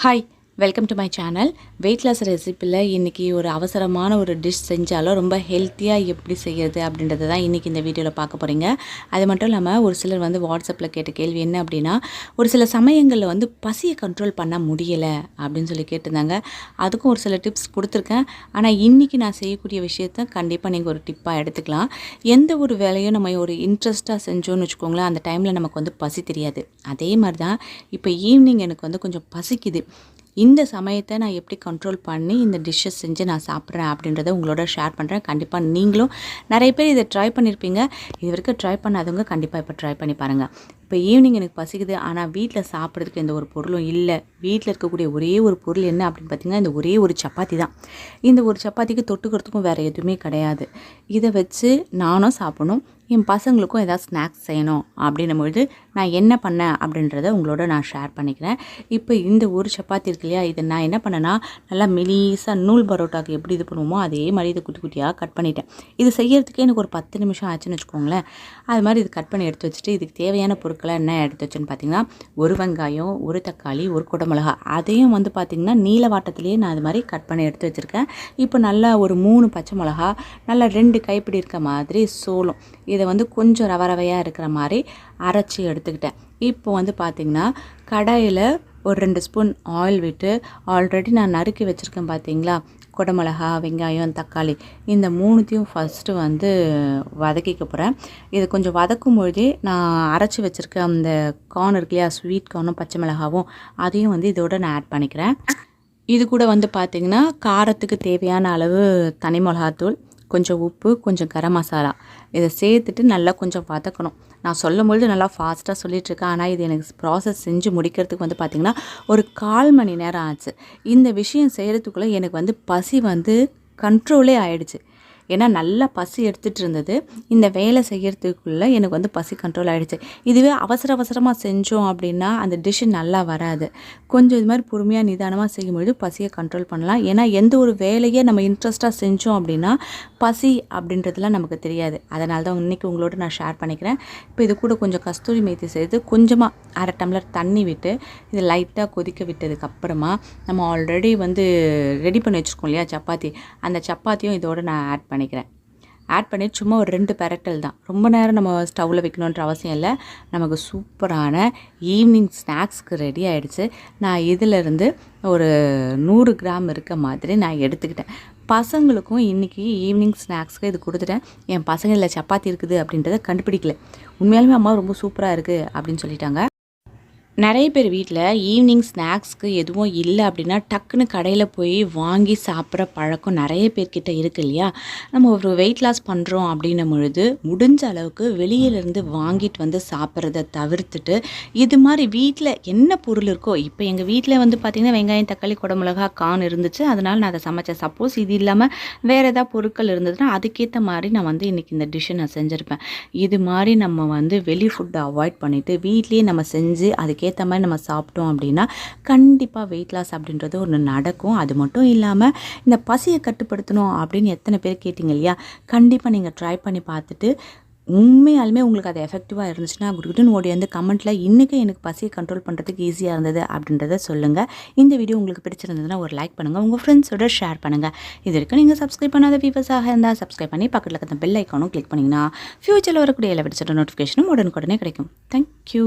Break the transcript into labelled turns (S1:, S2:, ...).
S1: はい。welcome to my channel weight loss ரெசிப்பியில் இன்றைக்கி ஒரு அவசரமான ஒரு டிஷ் செஞ்சாலும் ரொம்ப ஹெல்த்தியாக எப்படி செய்யறது அப்படின்றத தான் இன்றைக்கி இந்த வீடியோவில் பார்க்க போகிறீங்க அது மட்டும் இல்லாமல் ஒரு சிலர் வந்து வாட்ஸ்அப்பில் கேட்ட கேள்வி என்ன அப்படின்னா ஒரு சில சமயங்களில் வந்து பசியை கண்ட்ரோல் பண்ண முடியலை அப்படின்னு சொல்லி கேட்டிருந்தாங்க. அதுக்கும் ஒரு சில டிப்ஸ் கொடுத்துருக்கேன். ஆனால் இன்றைக்கி நான் செய்யக்கூடிய விஷயத்த கண்டிப்பாக நீங்கள் ஒரு டிப்பாக எடுத்துக்கலாம். எந்த ஒரு வேலையும் நம்ம ஒரு இன்ட்ரெஸ்ட்டாக செஞ்சோன்னு வச்சுக்கோங்களேன் அந்த டைமில் நமக்கு வந்து பசி தெரியாது. அதே மாதிரி தான் இப்போ ஈவினிங் எனக்கு வந்து கொஞ்சம் பசிக்குது. இந்த சமயத்தை நான் எப்படி கண்ட்ரோல் பண்ணி இந்த டிஷ்ஷஸ் செஞ்சு நான் சாப்பிட்றேன் அப்படின்றத உங்களோட ஷேர் பண்ணுறேன் கண்டிப்பாக நீங்களும் நிறைய பேர் இதை ட்ரை பண்ணியிருப்பீங்க இது வரைக்கும் ட்ரை பண்ணாதவங்க கண்டிப்பாக இப்போ ட்ரை பண்ணி பாருங்கள் இப்போ ஈவினிங் எனக்கு பசிக்குது. ஆனால் வீட்டில் சாப்பிட்றதுக்கு எந்த ஒரு பொருளும் இல்லை. வீட்டில் இருக்கக்கூடிய ஒரே ஒரு பொருள் என்ன அப்படின்னு பார்த்தீங்கன்னா இந்த ஒரே ஒரு சப்பாத்தி தான். இந்த ஒரு சப்பாத்திக்கு தொட்டுக்கிறதுக்கும் வேறு எதுவுமே கிடையாது. இதை வச்சு நானும் சாப்பிடணும். என் பசங்களுக்கும் ஏதாவது ஸ்நாக்ஸ் செய்யணும் அப்படின்னும் பொழுது நான் என்ன பண்ணேன் அப்படின்றத உங்களோட நான் ஷேர் பண்ணிக்கிறேன். இப்போ இந்த ஒரு சப்பாத்தி இருக்கு இல்லையா இதை நான் என்ன பண்ணேன்னா நல்லா மெலிசாக நூல் பரோட்டாக்கு எப்படி இது பண்ணுவோமோ அதே மாதிரி இதை குட்டி குட்டியாக கட் பண்ணிட்டேன். இது செய்யறதுக்கே எனக்கு ஒரு பத்து நிமிஷம் ஆச்சுன்னு வச்சுக்கோங்களேன். அது மாதிரி இது கட் பண்ணி எடுத்து வச்சுட்டு இதுக்கு தேவையான பொருட்கள் என்ன எடுத்து வச்சுன்னு பார்த்தீங்கன்னா ஒரு வெங்காயம் ஒரு தக்காளி ஒரு குடமிளகா அதையும் வந்து பார்த்திங்கன்னா நீல வாட்டத்துலேயே நான் அது மாதிரி கட் பண்ணி எடுத்து வச்சுருக்கேன். இப்போ நல்லா ஒரு மூணு பச்சை மிளகா நல்லா ரெண்டு கைப்பிடி இருக்க மாதிரி சோளம் இதை வந்து கொஞ்சம் ரவ ரவையாக இருக்கிற மாதிரி அரைச்சி எடுத்துக்கிட்டேன். இப்போ வந்து பார்த்திங்கன்னா கடாயில் ஒரு ரெண்டு ஸ்பூன் ஆயில் விட்டு ஆல்ரெடி நான் நறுக்கி வச்சுருக்கேன் பார்த்தீங்களா குடமிளகா வெங்காயம் தக்காளி. இந்த மூணுத்தையும் ஃபஸ்ட்டு வந்து வதக்கிக்க போகிறேன் இது கொஞ்சம் வதக்கும் பொழுதே நான் அரைச்சி வச்சுருக்க அந்த கார்ன் இருக்கு இல்லையா? ஸ்வீட் கார்னும் பச்சை மிளகாவும் அதையும் வந்து இதோட நான் ஆட் பண்ணிக்கிறேன். இது கூட வந்து பார்த்திங்கன்னா காரத்துக்கு தேவையான அளவு தனி மிளகாத்தூள் கொஞ்சம் உப்பு கொஞ்சம் கரம் மசாலா. இதை சேர்த்துட்டு நல்லா கொஞ்சம் வதக்கணும். நான் சொல்லும் பொழுது நல்லா ஃபாஸ்ட்டாக சொல்லிகிட்ருக்கேன் ஆனால் இது எனக்கு ப்ராசஸ் செஞ்சு முடிக்கிறதுக்கு வந்து பார்த்திங்கன்னா ஒரு கால் மணி நேரம் ஆச்சு. இந்த விஷயம் செய்கிறதுக்குள்ளே எனக்கு வந்து பசி வந்து கண்ட்ரோலே ஆகிடுச்சு ஏன்னா நல்லா பசி எடுத்துகிட்டு இருந்தது. இந்த வேலை செய்கிறதுக்குள்ளே எனக்கு வந்து பசி கண்ட்ரோல் ஆகிடுச்சு இதுவே அவசர அவசரமாக செஞ்சோம் அப்படின்னா அந்த டிஷ்ஷு நல்லா வராது. கொஞ்சம் இது மாதிரி பொறுமையாக நிதானமாக செய்யும்பொழுது பசியை கண்ட்ரோல் பண்ணலாம். ஏன்னா எந்த ஒரு வேலையை நம்ம இன்ட்ரெஸ்ட்டாக செஞ்சோம் அப்படின்னா பசி அப்படின்றதுலாம் நமக்கு தெரியாது. அதனால தான் இன்றைக்கி உங்களோட நான் ஷேர் பண்ணிக்கிறேன். இப்போ இது கூட கொஞ்சம் கஸ்தூரி மேத்தி சேர்த்து கொஞ்சமாக அரை டம்ளர் தண்ணி விட்டு இது லைட்டாக கொதிக்க விட்டதுக்கப்புறமா நம்ம ஆல்ரெடி வந்து ரெடி பண்ணி வச்சுருக்கோம் இல்லையா சப்பாத்தி. அந்த சப்பாத்தியும் இதோடு நான் ஆட் பண்ணிக்கிறேன் ஆட் பண்ணி சும்மா ஒரு ரெண்டு பெரட்டல் தான். ரொம்ப நேரம் நம்ம ஸ்டவ்வில் வைக்கணுன்ற அவசியம் இல்லை. நமக்கு சூப்பரான ஈவினிங் ஸ்நாக்ஸ்க்கு ரெடி ஆகிடுச்சு நான் இதிலிருந்து ஒரு நூறு கிராம் இருக்க மாதிரி நான் எடுத்துக்கிட்டேன். பசங்களுக்கும் இன்றைக்கி ஈவினிங் ஸ்நாக்ஸ்க்கு இது கொடுத்துட்டேன். என் பசங்க சப்பாத்தி இருக்குது அப்படின்றத கண்டுபிடிக்கல. உண்மையாலுமே அம்மா ரொம்ப சூப்பராக இருக்குது அப்படின்னு சொல்லிட்டாங்க. நிறைய பேர் வீட்டில் ஈவினிங் ஸ்நாக்ஸ்க்கு எதுவும் இல்லை அப்படின்னா டக்குன்னு கடையில் போய் வாங்கி சாப்பிட்ற பழக்கம் நிறைய பேர்கிட்ட இருக்கு இல்லையா? நம்ம ஒரு வெயிட் லாஸ் பண்ணுறோம் அப்படின்னும் பொழுது முடிஞ்ச அளவுக்கு வெளியிலேருந்து வாங்கிட்டு வந்து சாப்பிட்றத தவிர்த்துட்டு இது மாதிரி வீட்டில் என்ன பொருள் இருக்கோ இப்போ எங்கள் வீட்டில் வந்து பார்த்திங்கன்னா வெங்காயம் தக்காளி குடமிளகா கான் இருந்துச்சு. அதனால் நான் அதை சமைச்சேன். சப்போஸ் இது இல்லாமல் வேறு ஏதாவது பொருட்கள் இருந்ததுன்னா அதுக்கேற்ற மாதிரி நான் வந்து இன்றைக்கி இந்த டிஷ்ஷை நான் செஞ்சுருப்பேன். இது மாதிரி நம்ம வந்து வெளி ஃபுட்டை அவாய்ட் பண்ணிவிட்டு வீட்லேயே நம்ம செஞ்சு அதுக்கே ஏற்ற மாதிரி நம்ம சாப்பிட்டோம் அப்படின்னா கண்டிப்பாக வெயிட் லாஸ் அப்படின்றது ஒன்று நடக்கும். அது மட்டும் இல்லாமல் இந்த பசியை கட்டுப்படுத்தணும் அப்படின்னு எத்தனை பேர் கேட்டிங்க இல்லையா? கண்டிப்பாக நீங்கள் ட்ரை பண்ணி பார்த்துட்டு உண்மையாலுமே உங்களுக்கு அது எஃபெக்டிவாக இருந்துச்சுன்னா குடுக்குன்னு ஓடி வந்து கமெண்ட்டில் இன்றைக்கி எனக்கு பசியை கண்ட்ரோல் பண்ணுறதுக்கு ஈஸியாக இருந்தது அப்படின்றத சொல்லுங்கள் இந்த வீடியோ உங்களுக்கு பிடிச்சிருந்ததுன்னா ஒரு லைக் பண்ணுங்கள் உங்கள் ஃப்ரெண்ட்ஸோட ஷேர் பண்ணுங்கள் இது வரைக்கும் நீங்கள் சப்ஸ்கிரைப் பண்ணாத வீவர்ஸாக இருந்தால் சப்ஸ்கிரைப் பண்ணி பக்கத்தில் இருக்கிற பெல் ஐக்கானும் கிளிக் பண்ணிங்கன்னா ஃப்யூச்சரில் வரக்கூடிய எல்லா விடிச்சிட்ட நோட்டிஃபிகேஷனும் உடனுக்குடனே கிடைக்கும். தேங்க்யூ